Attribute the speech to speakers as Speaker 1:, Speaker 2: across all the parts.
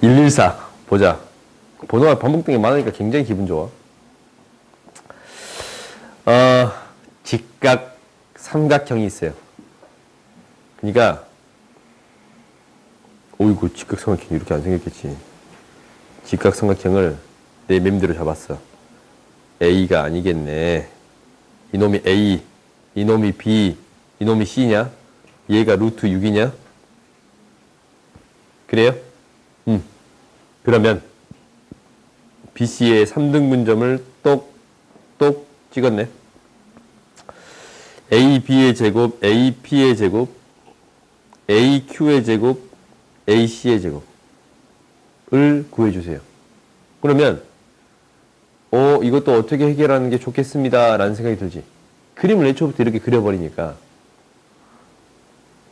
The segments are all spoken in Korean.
Speaker 1: 114 보자. 번호가 반복되는 게 많으니까 굉장히 기분 좋아. 어, 직각 삼각형이 있어요. 그러니까 오이고 직각 삼각형이 이렇게 안 생겼겠지. 직각 삼각형을 내 맴대로 잡았어. A가 아니겠네. 이놈이 A, 이놈이 B, 이놈이 C냐? 얘가 루트 6이냐? 그래요? 음. 그러면 BC의 3등 분점을 똑똑 찍었네. AB의 제곱, AP의 제곱, AQ의 제곱, AC의 제곱을 구해주세요. 그러면 어 이것도 어떻게 해결하는 게 좋겠습니다 라는 생각이 들지. 그림을 애초부터 이렇게 그려버리니까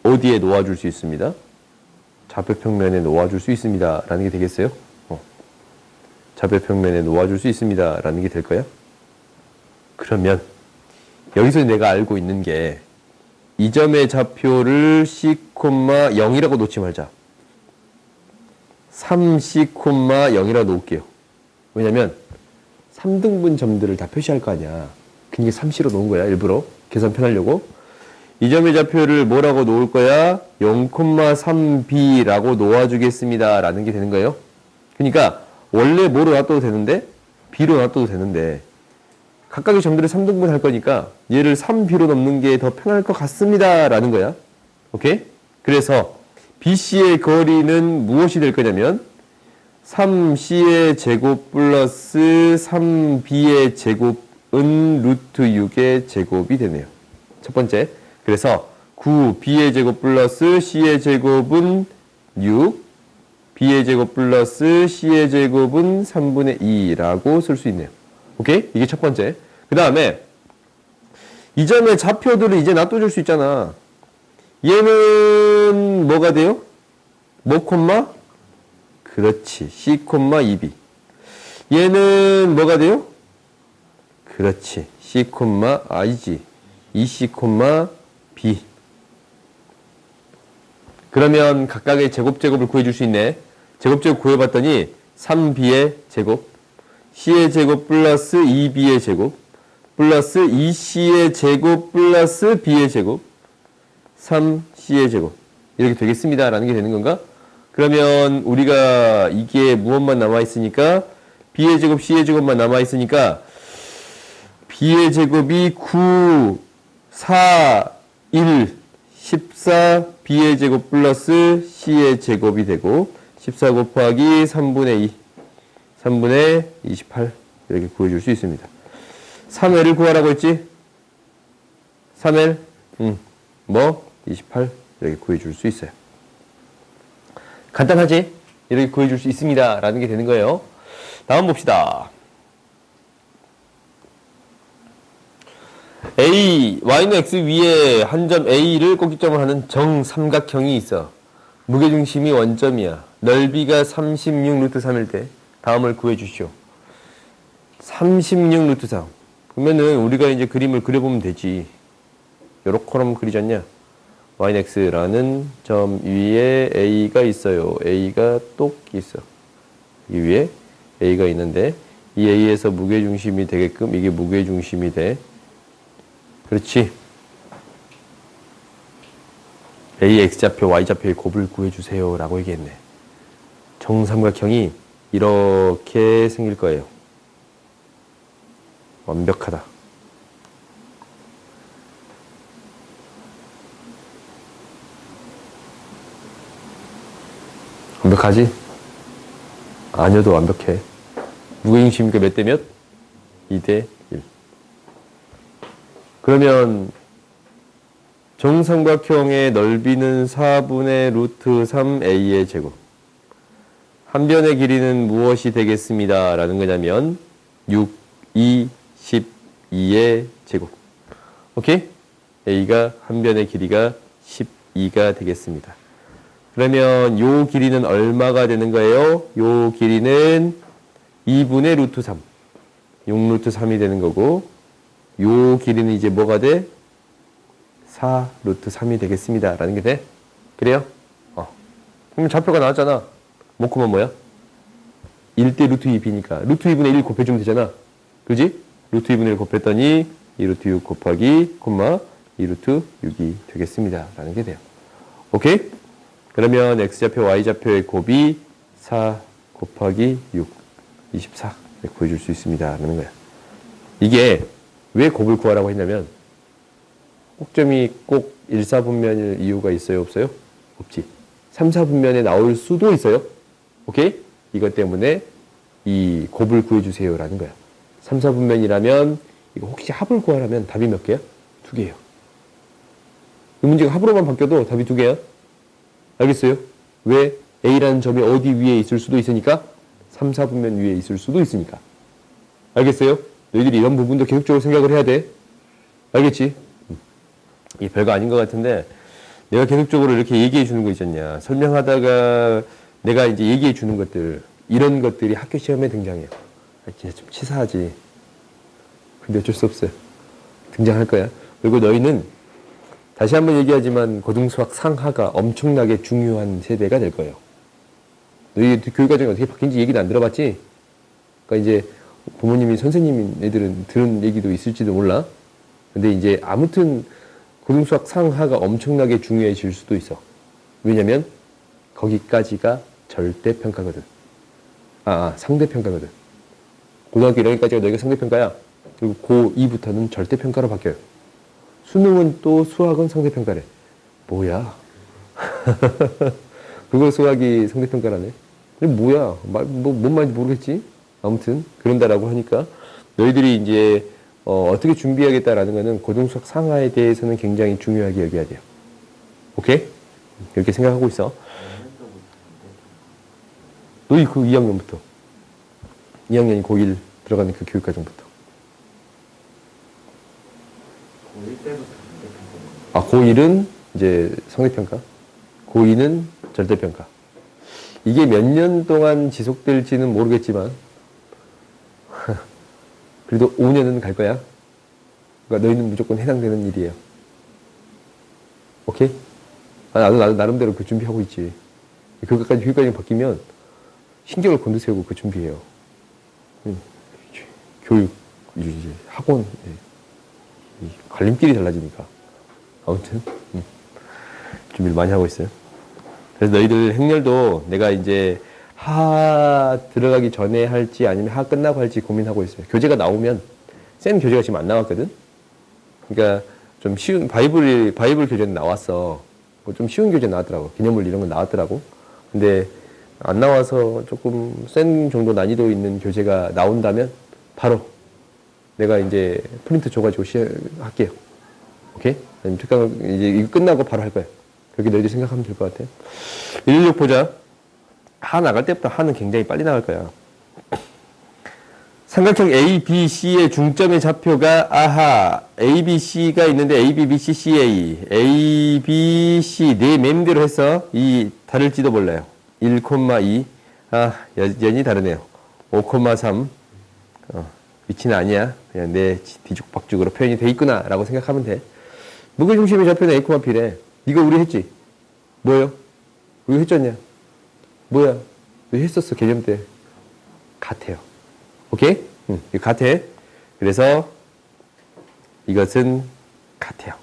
Speaker 1: 어디에 놓아줄 수 있습니다. 좌표평면에 놓아줄 수 있습니다 라는 게 되겠어요? 어. 좌표평면에 놓아줄 수 있습니다 라는 게 될 거야? 그러면 여기서 내가 알고 있는 게 이 점의 좌표를 C,0이라고 놓지 말자. 3C,0이라고 놓을게요. 왜냐면 3등분 점들을 다 표시할 거 아니야. 그러니까 3C로 놓은 거야, 일부러. 계산 편하려고. 이 점의 좌표를 뭐라고 놓을 거야? 0,3B라고 놓아주겠습니다. 라는 게 되는 거예요. 그러니까 원래 뭐로 놔둬도 되는데 B로 놔둬도 되는데 각각의 점들을 3등분 할 거니까 얘를 3B로 넘는 게 더 편할 것 같습니다. 라는 거야. 오케이? 그래서 BC의 거리는 무엇이 될 거냐면 3C의 제곱 플러스 3B의 제곱은 루트 6의 제곱이 되네요. 첫 번째. 그래서 9B의 제곱 플러스 C의 제곱은 6, B의 제곱 플러스 C의 제곱은 3분의 2라고 쓸 수 있네요. 오케이? 이게 첫 번째. 그 다음에 이 점의 좌표들을 이제 놔둬줄 수 있잖아. 얘는 뭐가 돼요? 뭐 콤마? 그렇지. C 콤마 2B. 얘는 뭐가 돼요? 그렇지. C 콤마 I지. 2C 콤마 B. 그러면 각각의 제곱 제곱을 구해줄 수 있네. 제곱 제곱 구해봤더니 3B의 제곱, C의 제곱 플러스 2B의 제곱, 플러스 2C의 제곱 플러스 B의 제곱, 3C의 제곱. 이렇게 되겠습니다. 라는 게 되는 건가? 그러면 우리가 이게 무엇만 남아있으니까 B의 제곱, C의 제곱만 남아있으니까 B의 제곱이 9, 4, 1, 14, B의 제곱 플러스 C의 제곱이 되고 14 곱하기 3분의 2, 3분의 28 이렇게 구해줄 수 있습니다. 3L을 구하라고 했지? 3L, 음, 뭐? 28 이렇게 구해줄 수 있어요. 간단하지? 이렇게 구해줄 수 있습니다. 라는 게 되는 거예요. 다음 봅시다. A, Y는 X 위에 한 점 A를 꼭지점을 하는 정삼각형이 있어. 무게중심이 원점이야. 넓이가 36 루트 3일 때 다음을 구해 주시오. 36 루트 3. 그러면은 우리가 이제 그림을 그려보면 되지. 요렇게럼 그리지 않냐? Y는 X라는 점 위에 A가 있어요. A가 똑 있어. 이 위에 A가 있는데 이 A에서 무게중심이 되게끔 이게 무게중심이 돼. 그렇지. A, X좌표, Y좌표의 곱을 구해주세요. 라고 얘기했네. 정삼각형이 이렇게 생길 거예요. 완벽하다. 완벽하지? 아니어도 완벽해. 무게중심이니까 몇 대 몇? 2대 1. 그러면 정삼각형의 넓이는 4분의 루트 3a의 제곱. 한 변의 길이는 무엇이 되겠습니다. 라는 거냐면 6, 2, 12의 제곱. 오케이? a가 한 변의 길이가 12가 되겠습니다. 그러면 요 길이는 얼마가 되는 거예요? 요 길이는 2분의 루트 3. 6 루트 3이 되는 거고 요 길이는 이제 뭐가 돼? 4 루트 3이 되겠습니다. 라는 게 돼? 그래요? 어. 그럼 좌표가 나왔잖아. 모코마 뭐야? 1대 루트 2b니까 루트 2분의 1 곱해주면 되잖아. 그지? 루트 2분의 1 곱했더니 2 루트 6 곱하기 콤마 2 루트 6이 되겠습니다. 라는 게 돼요. 오케이? 그러면 x좌표, y좌표의 곱이 4 곱하기 6, 24 이렇게 구해줄 수 있습니다. 라는 거야. 이게 왜 곱을 구하라고 했냐면 꼭점이 꼭 1, 4분면일 이유가 있어요? 없어요? 없지. 3, 4분면에 나올 수도 있어요. 오케이? 이것 때문에 이 곱을 구해주세요. 라는 거야. 3, 4분면이라면 이거 혹시 합을 구하라면 답이 몇 개야? 두 개예요. 이 문제가 합으로만 바뀌어도 답이 두 개야. 알겠어요? 왜? A라는 점이 어디 위에 있을 수도 있으니까 3, 4분면 위에 있을 수도 있으니까. 알겠어요? 너희들이 이런 부분도 계속적으로 생각을 해야 돼. 알겠지? 음. 이게 별거 아닌 것 같은데 내가 계속적으로 이렇게 얘기해 주는 거 있잖냐. 설명하다가 내가 이제 얘기해 주는 것들 이런 것들이 학교 시험에 등장해요. 아, 진짜 좀 치사하지. 근데 어쩔 수 없어요. 등장할 거야. 그리고 너희는 다시 한번 얘기하지만 고등수학 상하가 엄청나게 중요한 세대가 될 거예요. 너희 교육 과정이 어떻게 바뀐지 얘기는 안 들어봤지? 그러니까 이제 부모님이 선생님인 애들은 들은 얘기도 있을지도 몰라. 근데 이제 아무튼 고등수학 상하가 엄청나게 중요해질 수도 있어. 왜냐면 거기까지가 절대평가거든. 아, 아 상대평가거든. 고등학교 1학년까지가 너희가 상대평가야. 그리고 고2부터는 절대평가로 바뀌어요. 수능은 또 수학은 상대평가래. 뭐야? 그걸 수학이 상대평가라네. 뭐야? 말, 뭐, 뭔 말인지 모르겠지? 아무튼, 그런다라고 하니까, 너희들이 이제, 어, 어떻게 준비하겠다라는 거는 고등수학 상하에 대해서는 굉장히 중요하게 여겨야 돼요. 오케이? 이렇게 생각하고 있어. 너희 그 2학년부터. 2학년이 고1 들어가는 그 교육과정부터.
Speaker 2: 고1 때부터
Speaker 1: 아, 고1은 이제 성립평가, 고2는 절대평가. 이게 몇 년 동안 지속될지는 모르겠지만, 그래도 5년은 갈 거야. 그러니까 너희는 무조건 해당되는 일이에요. 오케이? 아, 나도, 나도 나름대로 그 준비하고 있지. 그것까지 교육까지 바뀌면 신경을 곤두세우고 그 준비해요. 음, 교육, 이제 학원, 예. 이 갈림길이 달라지니까. 아무튼 음, 준비를 많이 하고 있어요. 그래서 너희들 행렬도 내가 이제 하 들어가기 전에 할지 아니면 하 끝나고 할지 고민하고 있어요. 교재가 나오면 센 교재가 지금 안 나왔거든. 그러니까 좀 쉬운 바이블 바이블 교재는 나왔어. 뭐 좀 쉬운 교재 나왔더라고. 기념물 이런 건 나왔더라고. 근데 안 나와서 조금 센 정도 난이도 있는 교재가 나온다면 바로 내가 이제 프린트 줘가지고 시할게요. 오케이? 특강 이제 이거 끝나고 바로 할 거야. 그렇게 너희들 생각하면 될 것 같아. 116 보자. 하 나갈 때부터 하는 굉장히 빨리 나갈 거야. 삼각형 A, B, C의 중점의 좌표가 아하 A, B, C가 있는데 A, B, B, C, C, A A, B, C 네 맴대로 해서 이 다를지도 몰라요. 1,2 아, 여전히 다르네요. 5,3 어, 위치는 아니야. 그냥 내 뒤죽박죽으로 표현이 돼 있구나 라고 생각하면 돼. 무게중심의 좌표는 A, B래. 이거 우리 했지? 뭐예요? 우리 했잖냐? 뭐야? 왜 했었어, 개념 때? 같아요. 오케이? 응, 이거 같아. 그래서 이것은 같아요.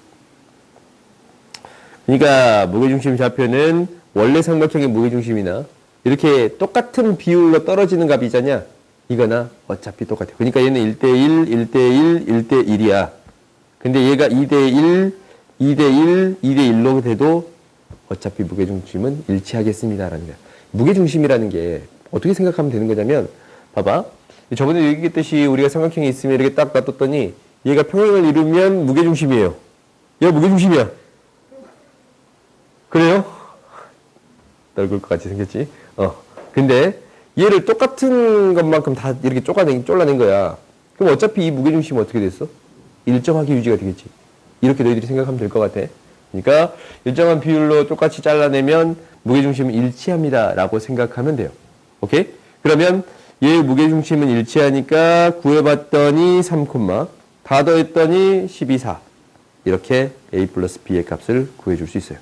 Speaker 1: 그러니까 무게중심 좌표는 원래 삼각형의 무게중심이나 이렇게 똑같은 비율로 떨어지는 값이잖냐? 이거나 어차피 똑같아요. 그러니까 얘는 1대1, 1대1, 1대1이야. 근데 얘가 2대1, 2대1, 2대1로 돼도 어차피 무게중심은 일치하겠습니다라는 거야. 무게중심이라는 게 어떻게 생각하면 되는 거냐면 봐봐. 저번에 얘기했듯이 우리가 삼각형이 있으면 이렇게 딱 놔뒀더니 얘가 평행을 이루면 무게중심이에요. 얘가 무게중심이야. 그래요? 넓을 것 같이 생겼지? 어. 근데 얘를 똑같은 것만큼 다 이렇게 쪼가낸, 쫄라낸 거야. 그럼 어차피 이 무게중심은 어떻게 됐어? 일정하게 유지가 되겠지. 이렇게 너희들이 생각하면 될 것 같아. 그러니까 일정한 비율로 똑같이 잘라내면 무게중심은 일치합니다. 라고 생각하면 돼요. 오케이? 그러면 얘 무게중심은 일치하니까 구해봤더니 3, 다 더했더니 12, 4. 이렇게 A 플러스 B의 값을 구해줄 수 있어요.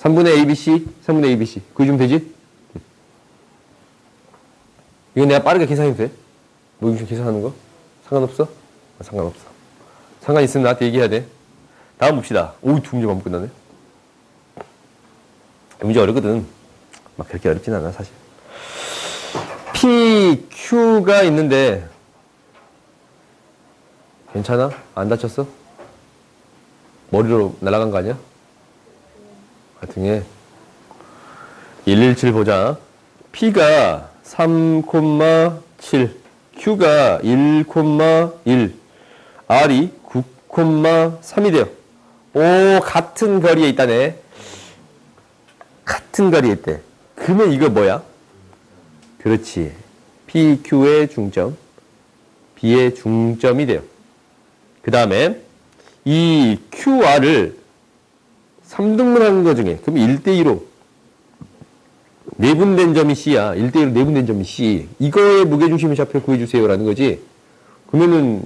Speaker 1: 3분의 ABC, 3분의 ABC. 구해주면 되지? 이거 내가 빠르게 계산해도 돼? 무중심 계산하는 거? 상관없어? 아, 상관없어. 상관 있으면 나한테 얘기해야 돼. 다음 봅시다. 오, 두 문제 반못 끝나네. 문제 어렵거든. 막 그렇게 어렵진 않아, 사실. P, Q가 있는데, 괜찮아? 안 다쳤어? 머리로 날아간 거 아니야? 아, 등에. 117 보자. P가 3,7, Q가 1,1, R이 9,3이 돼요. 오, 같은 거리에 있다네. 같은 거리에 있대. 그러면 이거 뭐야? 그렇지. PQ의 중점, B의 중점이 돼요. 그 다음에 이 QR을 3등분하는 것 중에 그럼 1대2로 내분된 점이 C야. 1대1로 내분된 점이 C. 이거의 무게중심의 좌표 구해주세요라는 거지. 그러면은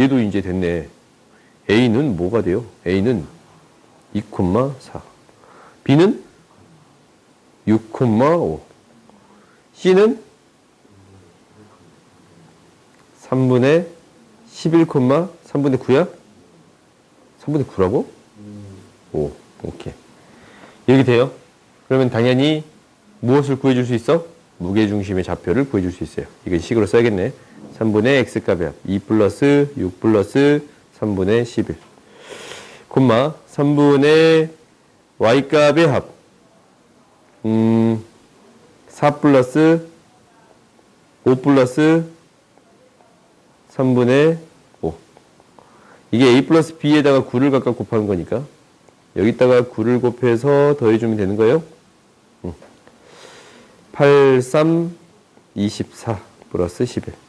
Speaker 1: 얘도 이제 됐네. A는 뭐가 돼요? A는 2,4. B는 6,5. C는 3분의 11, 3분의 9야? 3분의 9라고? 오, 오케이. 이렇게 돼요. 그러면 당연히 무엇을 구해줄 수 있어? 무게중심의 좌표를 구해줄 수 있어요. 이건 식으로 써야겠네. 3분의 x값의 합. 2 플러스 6 플러스 3분의 11. 콤마 3분의 y값의 합. 음, 4 플러스 5 플러스 3분의 5. 이게 a 플러스 b에다가 9를 각각 곱하는 거니까 여기다가 9를 곱해서 더해주면 되는 거예요. 8, 3, 24 플러스 11.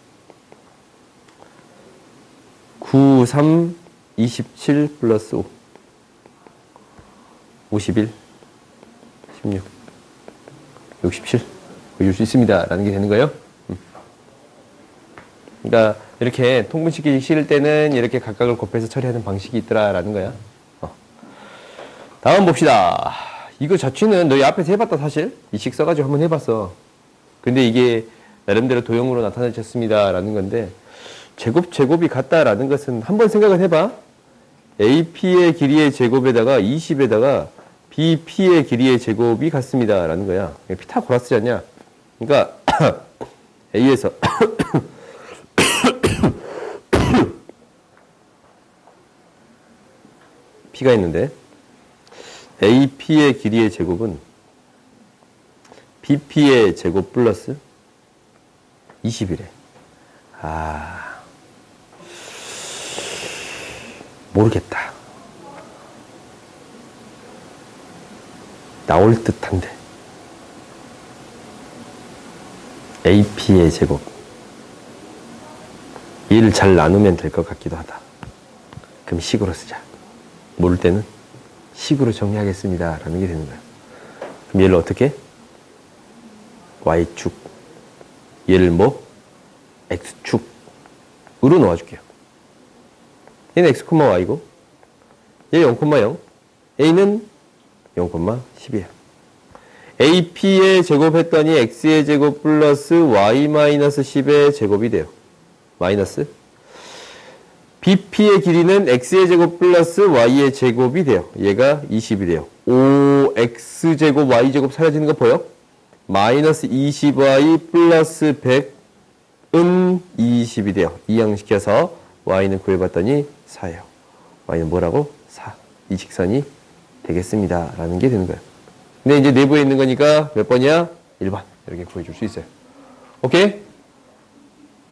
Speaker 1: 9, 3, 27 플러스 5. 51, 16, 67. 보여줄 수 있습니다. 라는 게 되는 거예요. 음. 그러니까 이렇게 통분식이 싫을 때는 이렇게 각각을 곱해서 처리하는 방식이 있더라라는 거야. 어. 다음 봅시다. 이거 자취는 너희 앞에서 해봤다 사실 이식 써가지고 한번 해봤어. 근데 이게 나름대로 도형으로 나타내셨습니다라는 건데 제곱 제곱이 같다라는 것은 한번 생각을 해봐. AP의 길이의 제곱에다가 20에다가 BP의 길이의 제곱이 같습니다라는 거야. 피타고라스지 않냐? 그러니까 A에서 P가 있는데 AP의 길이의 제곱은 BP의 제곱 플러스 20이래. 아, 모르겠다. 나올 듯한데. AP의 제곱. 얘를 잘 나누면 될 것 같기도 하다. 그럼 식으로 쓰자. 모를 때는 식으로 정리하겠습니다. 라는 게 되는 거야. 그럼 얘를 어떻게? Y축. 얘를 뭐? X축 으로 놓아줄게요. 얘는 X, Y고, 얘 0,0, A는 0,10이에요. AP의 제곱했더니 X의 제곱 플러스 Y 마이너스 10의 제곱이 돼요. 마이너스 BP의 길이는 x의 제곱 플러스 y의 제곱이 돼요. 얘가 20이 돼요. 5x제곱 y제곱 사라지는 거 보여? 마이너스 20y 플러스 100은 20이 돼요. 이항시켜서 y는 구해봤더니 4예요. y는 뭐라고? 4. 이 직선이 되겠습니다. 라는 게 되는 거예요. 근데 이제 내부에 있는 거니까 몇 번이야? 1번. 이렇게 구해줄 수 있어요. 오케이?